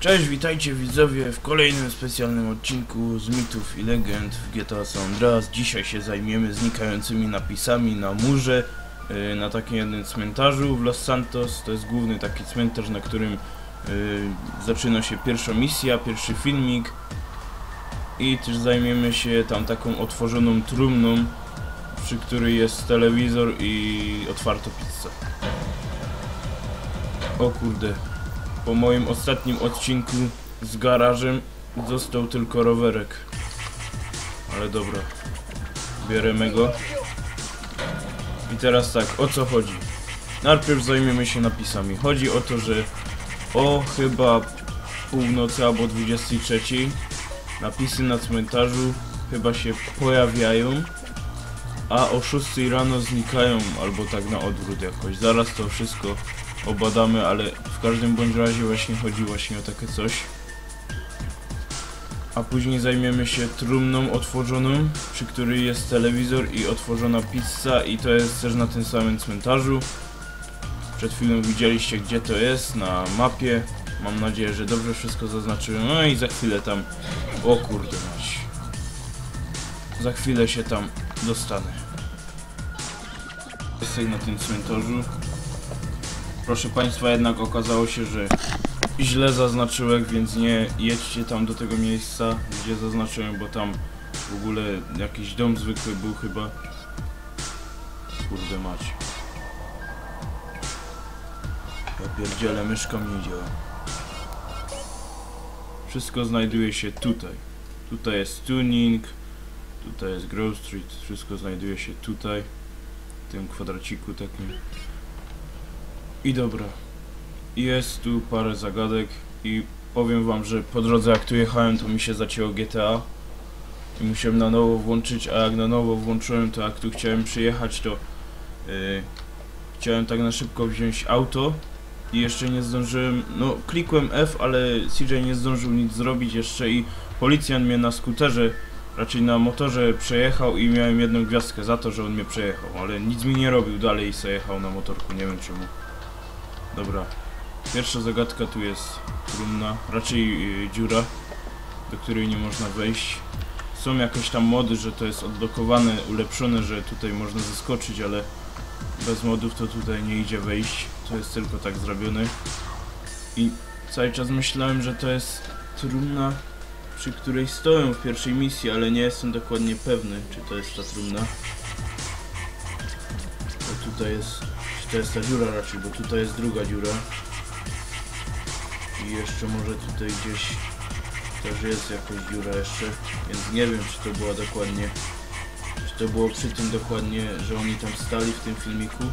Cześć, witajcie widzowie w kolejnym specjalnym odcinku z mitów i legend w GTA San Andreas. Dzisiaj się zajmiemy znikającymi napisami na murze yy, na takim jednym cmentarzu w Los Santos. To jest główny taki cmentarz, na którym yy, zaczyna się pierwsza misja, pierwszy filmik. I też zajmiemy się tam taką otworzoną trumną, przy której jest telewizor i otwarta pizza. O kurde, po moim ostatnim odcinku z garażem został tylko rowerek. Ale dobra. Bierzemy go. I teraz tak, o co chodzi? Najpierw zajmiemy się napisami. Chodzi o to, że o chyba północy albo 23 napisy na cmentarzu chyba się pojawiają, a o 6 rano znikają, albo tak na odwrót jakoś. Zaraz to wszystko obadamy, ale w każdym bądź razie właśnie chodzi właśnie o takie coś. A później zajmiemy się trumną otworzoną, przy której jest telewizor i otworzona pizza i to jest też na tym samym cmentarzu. Przed chwilą widzieliście gdzie to jest na mapie. Mam nadzieję, że dobrze wszystko zaznaczyłem. No i za chwilę tam... O kurde mać. Za chwilę się tam dostanę. Jestem na tym cmentarzu. Proszę Państwa, jednak okazało się, że źle zaznaczyłem, więc nie jedźcie tam do tego miejsca, gdzie zaznaczyłem, bo tam w ogóle jakiś dom zwykły był chyba. Kurde mać. Ja pierdzielę, myszka mi nie działa. Wszystko znajduje się tutaj. Tutaj jest tuning, tutaj jest Grove Street, wszystko znajduje się tutaj. W tym kwadraciku takim. I dobra. Jest tu parę zagadek i powiem wam, że po drodze jak tu jechałem to mi się zacięło GTA i musiałem na nowo włączyć, a jak na nowo włączyłem to jak tu chciałem przyjechać to yy, chciałem tak na szybko wziąć auto i jeszcze nie zdążyłem, no klikłem F, ale CJ nie zdążył nic zrobić jeszcze i policjant mnie na skuterze, raczej na motorze przejechał i miałem jedną gwiazdkę za to, że on mnie przejechał, ale nic mi nie robił dalej i se jechał na motorku, nie wiem czemu. Dobra. Pierwsza zagadka tu jest trumna, raczej yy, dziura, do której nie można wejść. Są jakieś tam mody, że to jest odblokowane, ulepszone, że tutaj można zaskoczyć, ale bez modów to tutaj nie idzie wejść. To jest tylko tak zrobione. I cały czas myślałem, że to jest trumna, przy której stoją w pierwszej misji, ale nie jestem dokładnie pewny, czy to jest ta trumna. To tutaj jest to jest ta dziura raczej, bo tutaj jest druga dziura. I jeszcze może tutaj gdzieś też jest jakaś dziura jeszcze, więc nie wiem czy to była dokładnie, czy to było przy tym dokładnie, że oni tam stali w tym filmiku.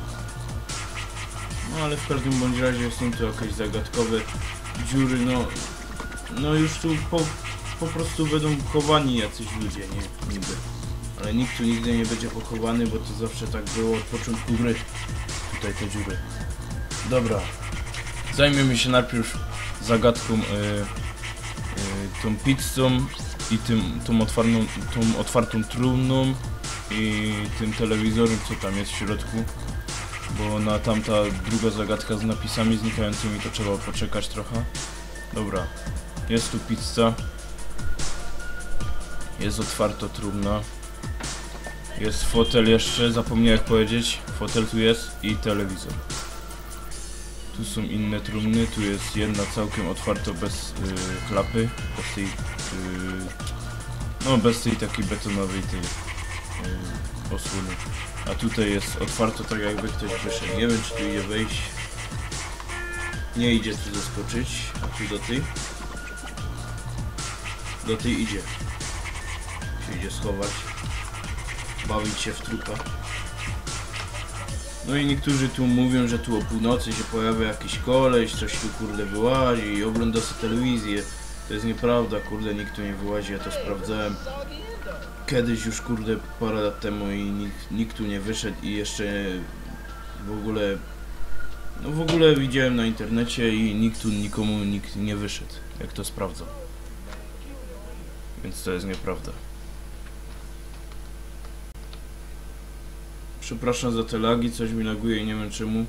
No ale w każdym bądź razie są tu jakieś zagadkowe dziury, no, no już tu po, po prostu będą chowani jacyś ludzie, nie? Niby. Ale nikt tu nigdy nie będzie pochowany, bo to zawsze tak było od początku gry tutaj te dziury. Dobra. Zajmiemy się najpierw zagadką y, y, tą pizzą i tym, tą, otwartą, tą otwartą trumną i tym telewizorem, co tam jest w środku. Bo na tamta druga zagadka z napisami znikającymi to trzeba poczekać trochę. Dobra. Jest tu pizza. Jest otwarta trumna. Jest fotel jeszcze, zapomniałem powiedzieć. Fotel tu jest i telewizor. Tu są inne trumny, tu jest jedna całkiem otwarta bez yy, klapy, bez tej, yy, no bez tej takiej betonowej tej yy, osłony. A tutaj jest otwarto tak jakby ktoś wyszedł. Nie wiem czy tu idzie wejść. Nie idzie tu zaskoczyć, a tu do tej. Do tej idzie. Się idzie schować bawić się w trupa. No i niektórzy tu mówią, że tu o północy się pojawia jakiś koleś, coś tu kurde wyłazi i ogląda sobie telewizję. To jest nieprawda, kurde, nikt tu nie wyłazi, ja to sprawdzałem. Kiedyś już kurde parę lat temu i nikt, nikt tu nie wyszedł i jeszcze w ogóle no w ogóle widziałem na internecie i nikt tu nikomu nikt nie wyszedł, jak to sprawdzam. Więc to jest nieprawda. Przepraszam za te lagi, coś mi laguje i nie wiem czemu.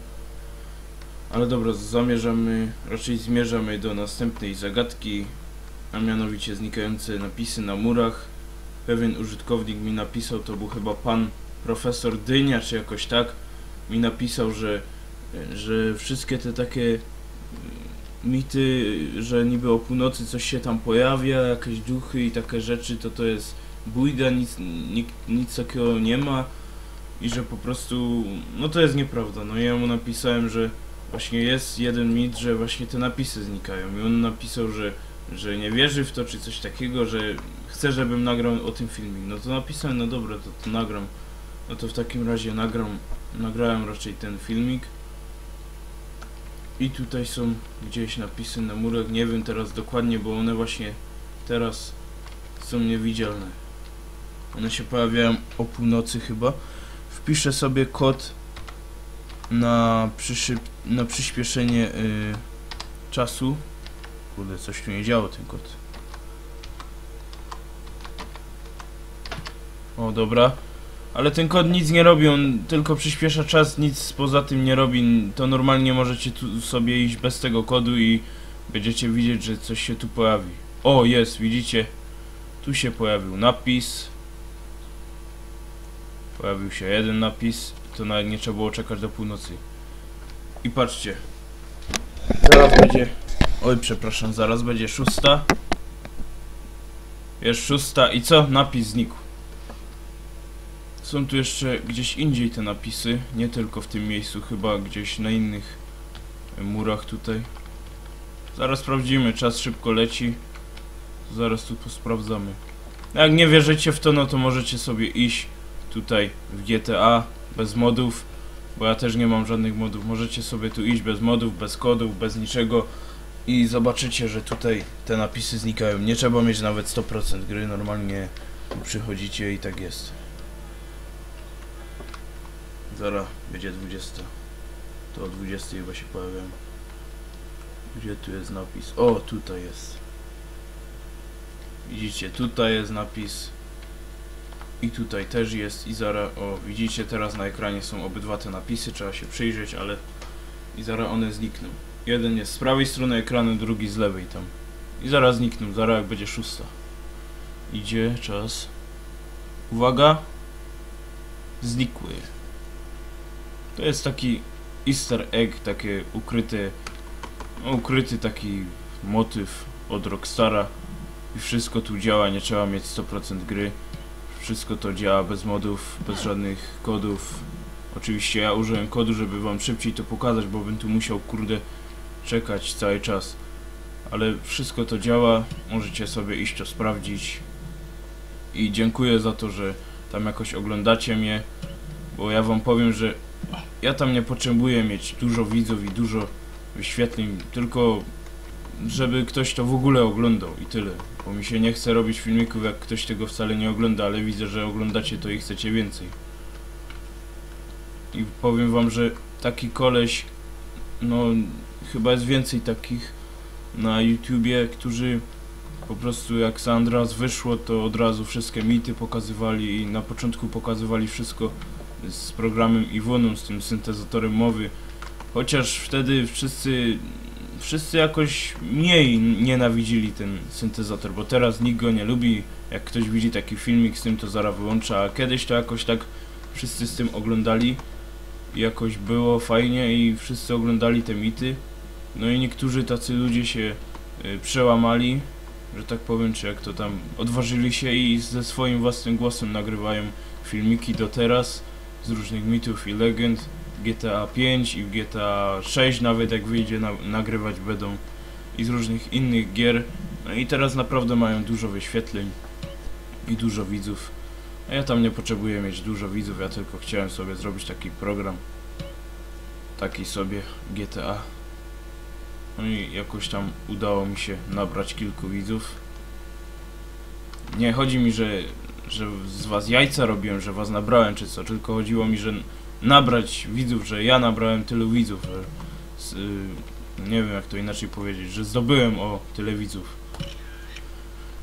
Ale dobra, zamierzamy, raczej zmierzamy do następnej zagadki, a mianowicie znikające napisy na murach. Pewien użytkownik mi napisał, to był chyba pan profesor Dynia, czy jakoś tak, mi napisał, że, że wszystkie te takie mity, że niby o północy coś się tam pojawia, jakieś duchy i takie rzeczy, to to jest bójda, nic, nic, nic takiego nie ma i że po prostu, no to jest nieprawda. No ja mu napisałem, że właśnie jest jeden mit, że właśnie te napisy znikają i on napisał, że, że nie wierzy w to czy coś takiego, że chce, żebym nagrał o tym filmik. No to napisałem, no dobra, to, to nagram. No to w takim razie nagram, nagrałem raczej ten filmik. I tutaj są gdzieś napisy na murach, nie wiem teraz dokładnie, bo one właśnie teraz są niewidzialne. One się pojawiają o północy chyba. Wpiszę sobie kod na, przyszyb, na przyspieszenie y, czasu. Kurde, coś tu nie działo ten kod. O, dobra. Ale ten kod nic nie robi, on tylko przyspiesza czas, nic poza tym nie robi. To normalnie możecie tu sobie iść bez tego kodu i będziecie widzieć, że coś się tu pojawi. O, jest, widzicie? Tu się pojawił napis. Pojawił się jeden napis. To nawet nie trzeba było czekać do północy. I patrzcie. Zaraz będzie... Oj, przepraszam, zaraz będzie szósta. Jest szósta i co? Napis znikł. Są tu jeszcze gdzieś indziej te napisy, nie tylko w tym miejscu, chyba gdzieś na innych murach tutaj. Zaraz sprawdzimy, czas szybko leci. Zaraz tu posprawdzamy. Jak nie wierzycie w to, no to możecie sobie iść tutaj w GTA bez modów, bo ja też nie mam żadnych modów. Możecie sobie tu iść bez modów, bez kodów, bez niczego i zobaczycie, że tutaj te napisy znikają. Nie trzeba mieć nawet 100% gry, normalnie przychodzicie i tak jest. Zara będzie 20. To o 20 chyba się pojawiam. Gdzie tu jest napis? O, tutaj jest. Widzicie, tutaj jest napis. I tutaj też jest i zara, o widzicie teraz na ekranie są obydwa te napisy, trzeba się przyjrzeć, ale i one znikną. Jeden jest z prawej strony ekranu, drugi z lewej tam. I zaraz znikną, zaraz jak będzie szósta. Idzie czas. Uwaga. Znikły. To jest taki easter egg, takie ukryte, no, ukryty taki motyw od Rockstara i wszystko tu działa, nie trzeba mieć 100% gry. Wszystko to działa bez modów, bez żadnych kodów. Oczywiście ja użyłem kodu, żeby wam szybciej to pokazać, bo bym tu musiał kurde czekać cały czas. Ale wszystko to działa, możecie sobie iść to sprawdzić. I dziękuję za to, że tam jakoś oglądacie mnie, bo ja wam powiem, że ja tam nie potrzebuję mieć dużo widzów i dużo wyświetleń, tylko żeby ktoś to w ogóle oglądał i tyle. Bo mi się nie chce robić filmików, jak ktoś tego wcale nie ogląda, ale widzę, że oglądacie to i chcecie więcej. I powiem wam, że taki koleś, no chyba jest więcej takich na YouTubie, którzy po prostu jak Sandras wyszło, to od razu wszystkie mity pokazywali i na początku pokazywali wszystko z programem Iwoną, z tym syntezatorem mowy. Chociaż wtedy wszyscy, wszyscy jakoś mniej nienawidzili ten syntezator, bo teraz nikt go nie lubi. Jak ktoś widzi taki filmik z tym, to zaraz wyłącza, a kiedyś to jakoś tak wszyscy z tym oglądali. Jakoś było fajnie i wszyscy oglądali te mity. No i niektórzy tacy ludzie się y, przełamali, że tak powiem, czy jak to tam odważyli się i ze swoim własnym głosem nagrywają filmiki do teraz z różnych mitów i legend. GTA 5 i GTA 6 nawet jak wyjdzie na, nagrywać będą i z różnych innych gier. No i teraz naprawdę mają dużo wyświetleń i dużo widzów. A ja tam nie potrzebuję mieć dużo widzów, ja tylko chciałem sobie zrobić taki program. Taki sobie GTA. No i jakoś tam udało mi się nabrać kilku widzów. Nie chodzi mi, że, że z was jajca robiłem, że was nabrałem czy co, tylko chodziło mi, że nabrać widzów, że ja nabrałem tylu widzów, że z, y, nie wiem jak to inaczej powiedzieć, że zdobyłem o tyle widzów.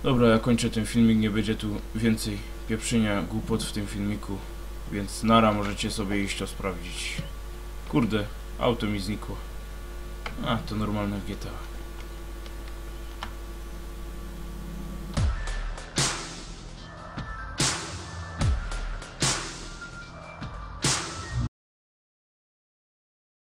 Dobra, ja kończę ten filmik, nie będzie tu więcej pieprzynia głupot w tym filmiku, więc nara możecie sobie iść to sprawdzić. Kurde, auto mi znikło. A, to normalne GTA.